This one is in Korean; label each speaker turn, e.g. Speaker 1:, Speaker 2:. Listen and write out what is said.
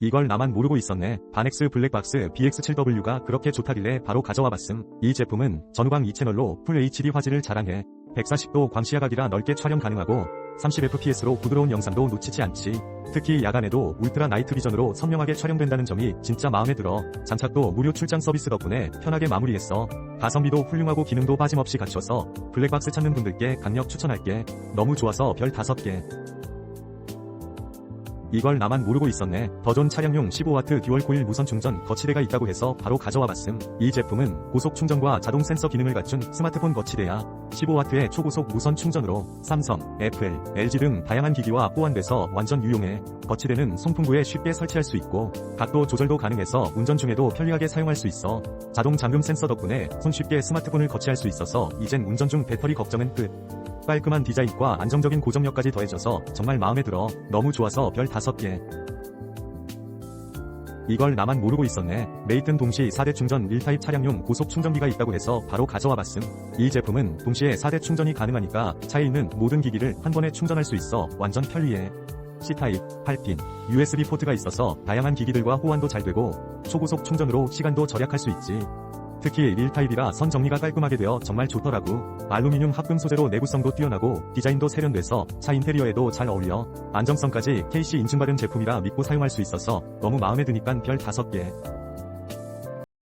Speaker 1: 이걸 나만 모르고 있었네. 바넥스 블랙박스 BX7W가 그렇게 좋다길래 바로 가져와 봤음. 이 제품은 전후방 2채널로 풀 HD 화질을 자랑해. 140도 광시야각이라 넓게 촬영 가능하고 30fps로 부드러운 영상도 놓치지 않지. 특히 야간에도 울트라 나이트 비전으로 선명하게 촬영된다는 점이 진짜 마음에 들어. 장착도 무료 출장 서비스 덕분에 편하게 마무리했어. 가성비도 훌륭하고 기능도 빠짐없이 갖춰서 블랙박스 찾는 분들께 강력 추천할게. 너무 좋아서 별 5개. 이걸 나만 모르고 있었네. 더존 차량용 15W 듀얼 코일 무선 충전 거치대가 있다고 해서 바로 가져와 봤음. 이 제품은 고속 충전과 자동 센서 기능을 갖춘 스마트폰 거치대야. 15W의 초고속 무선 충전으로 삼성, 애플, LG 등 다양한 기기와 호환돼서 완전 유용해. 거치대는 송풍구에 쉽게 설치할 수 있고 각도 조절도 가능해서 운전 중에도 편리하게 사용할 수 있어. 자동 잠금 센서 덕분에 손쉽게 스마트폰을 거치할 수 있어서 이젠 운전 중 배터리 걱정은 끝. 깔끔한 디자인과 안정적인 고정력까지 더해져서 정말 마음에 들어. 너무 좋아서 별 5개. 이걸 나만 모르고 있었네. 메이튼 동시 4대 충전 1타입 차량용 고속 충전기가 있다고 해서 바로 가져와 봤음. 이 제품은 동시에 4대 충전이 가능하니까 차에 있는 모든 기기를 한 번에 충전할 수 있어 완전 편리해. C타입, 8핀, USB 포트가 있어서 다양한 기기들과 호환도 잘 되고 초고속 충전으로 시간도 절약할 수 있지. 특히 1타입이라 선 정리가 깔끔하게 되어 정말 좋더라고. 알루미늄 합금 소재로 내구성도 뛰어나고 디자인도 세련돼서 차 인테리어에도 잘 어울려. 안정성까지 KC 인증받은 제품이라 믿고 사용할 수 있어서 너무 마음에 드니깐 별 5개.